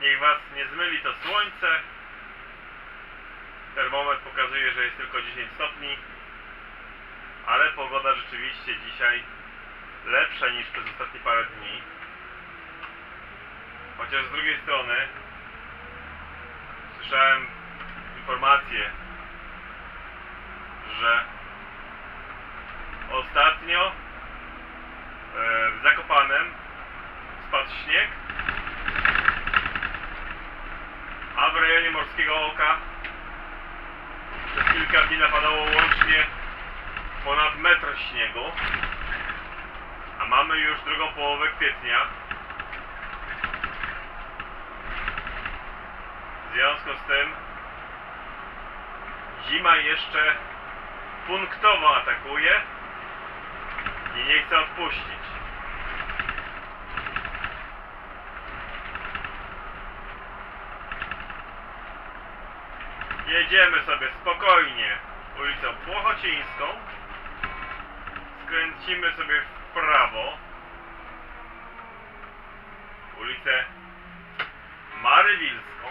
Niech Was nie zmyli to słońce. Termometr pokazuje, że jest tylko 10 stopni. Ale pogoda rzeczywiście dzisiaj lepsza niż przez ostatnie parę dni. Chociaż z drugiej strony słyszałem informację, że ostatnio e, w Zakopanem spadł śnieg, a w rejonie Morskiego Oka przez kilka dni napadało łącznie ponad metr śniegu, a mamy już drugą połowę kwietnia. W związku z tym zima jeszcze punktowo atakuje i nie chce odpuścić. Jedziemy sobie spokojnie ulicą Płochocińską. Skręcimy sobie w prawo. Ulicę Marywilską.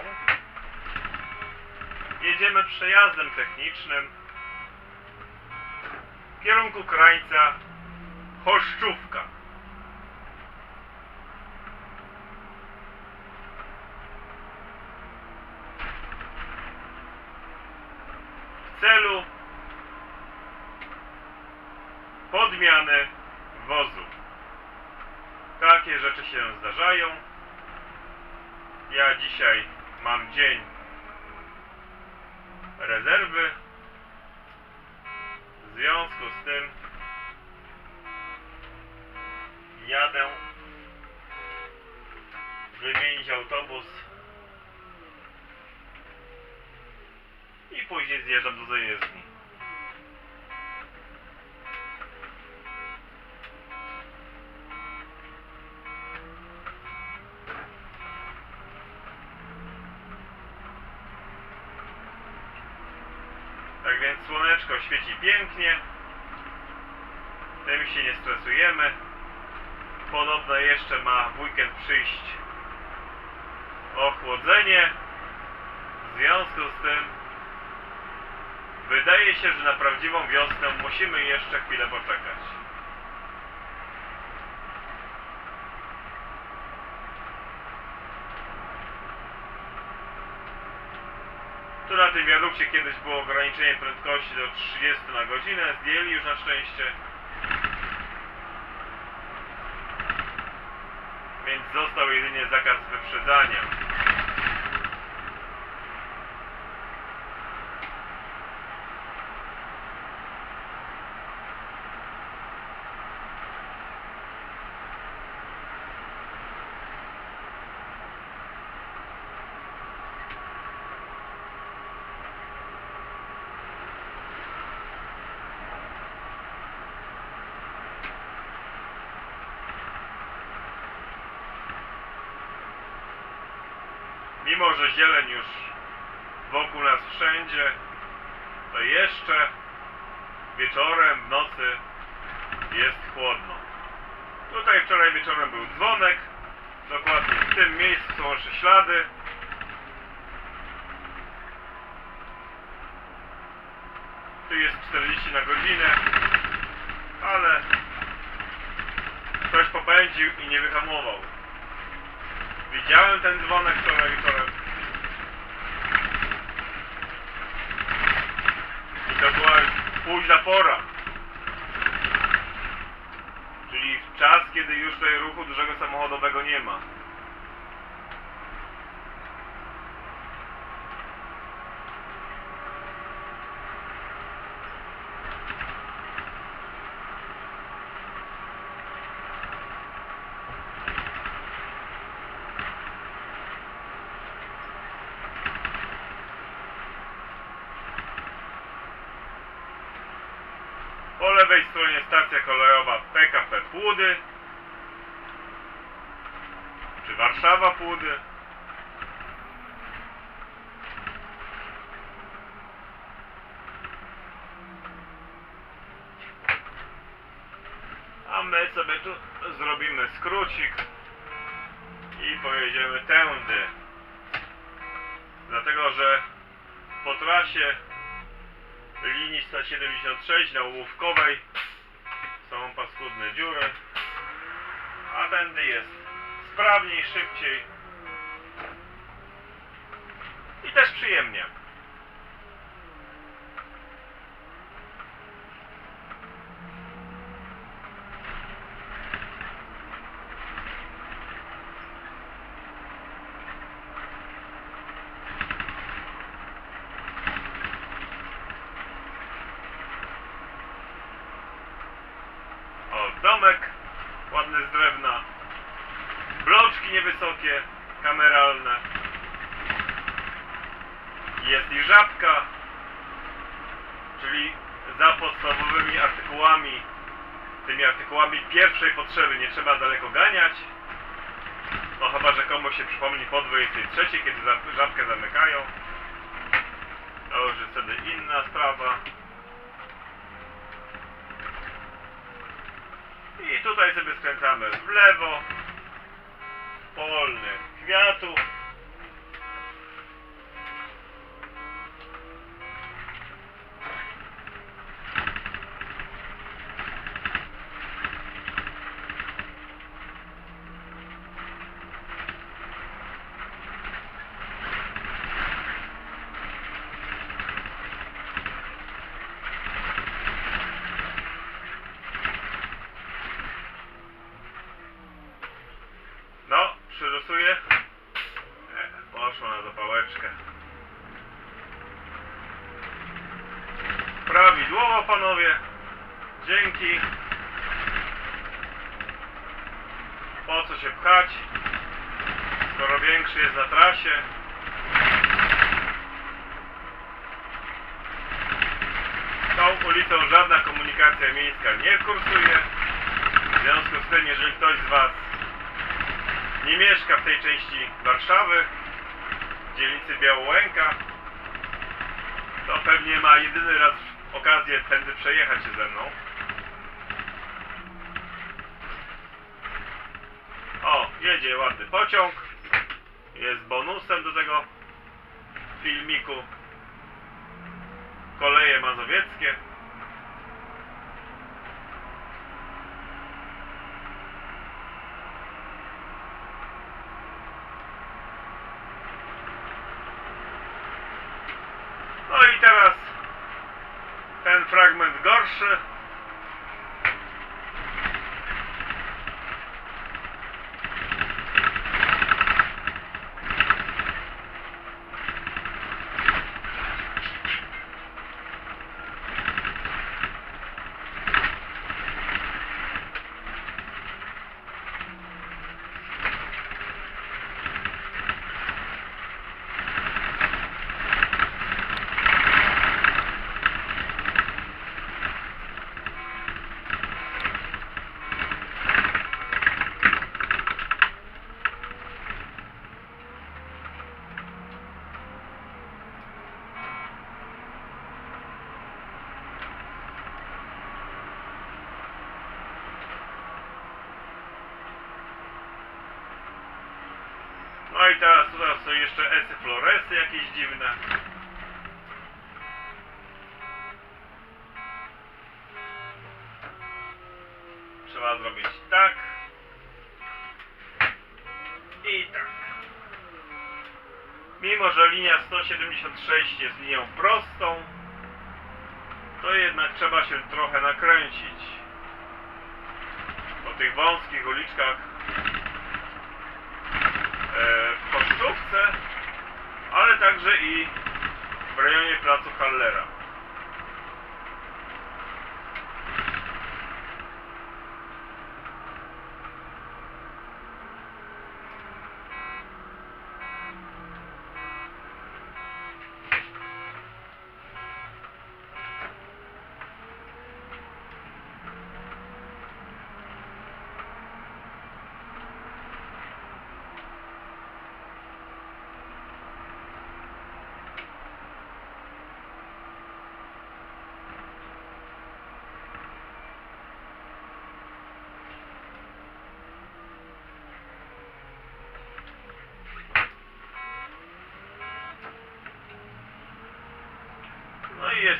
Jedziemy przejazdem technicznym w kierunku krańca Choszczówka. Takie rzeczy się zdarzają. Ja dzisiaj mam dzień rezerwy. W związku z tym jadę wymienić autobus i później zjeżdżam do zajezdni. Tak więc słoneczko świeci pięknie. Tym się nie stresujemy. Podobno jeszcze ma w weekend przyjść ochłodzenie. W związku z tym wydaje się, że na prawdziwą wiosnę musimy jeszcze chwilę poczekać. Na tym wiadukcie kiedyś było ograniczenie prędkości do 30 na godzinę, zdjęli już na szczęście. Więc został jedynie zakaz wyprzedzania. Mimo, że zieleń już wokół nas wszędzie, to jeszcze wieczorem, w nocy jest chłodno. Tutaj wczoraj wieczorem był dzwonek, dokładnie w tym miejscu są jeszcze ślady. Tu jest 40 na godzinę, ale ktoś popędził i nie wyhamował. Widziałem ten dzwonek wczoraj wieczorem. I to była już późna pora. Czyli w czas, kiedy już tutaj ruchu dużego samochodowego nie ma. Po lewej stronie stacja kolejowa PKP Płudy. Czy Warszawa Płudy. A my sobie tu zrobimy skrócik i pojedziemy tędy. Dlatego, że po trasie linii 176 na Łówkowej tędy jest sprawniej, szybciej i też przyjemnie. O, domek ładny z drewna. Kameralne. Jest i żabka, czyli za podstawowymi artykułami, tymi artykułami pierwszej potrzeby nie trzeba daleko ganiać. No chyba, że komuś się przypomni po 23, kiedy żabkę zamykają. To już jest wtedy inna sprawa. I tutaj sobie skręcamy w lewo. Polny kwiatów. Przyrosuję. E, Poszło na zapałeczkę. Prawidłowo, panowie. Dzięki. Po co się pchać? Skoro większy jest na trasie. Tą ulicą żadna komunikacja miejska nie kursuje. W związku z tym, jeżeli ktoś z Was nie mieszka w tej części Warszawy, w dzielnicy Białołęka, to pewnie ma jedyny raz okazję tędy przejechać się ze mną. O, jedzie ładny pociąg. Jest bonusem do tego filmiku. Koleje mazowieckie. No i teraz ten fragment gorszy. I teraz tutaj są jeszcze esy floresy jakieś dziwne. Trzeba zrobić tak. I tak. Mimo, że linia 176 jest linią prostą, to jednak trzeba się trochę nakręcić. Po tych wąskich uliczkach w Kosztówce, ale także i w rejonie placu Hallera.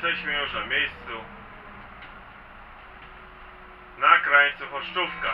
Jesteśmy już na miejscu. Na krańcu Choszczówka.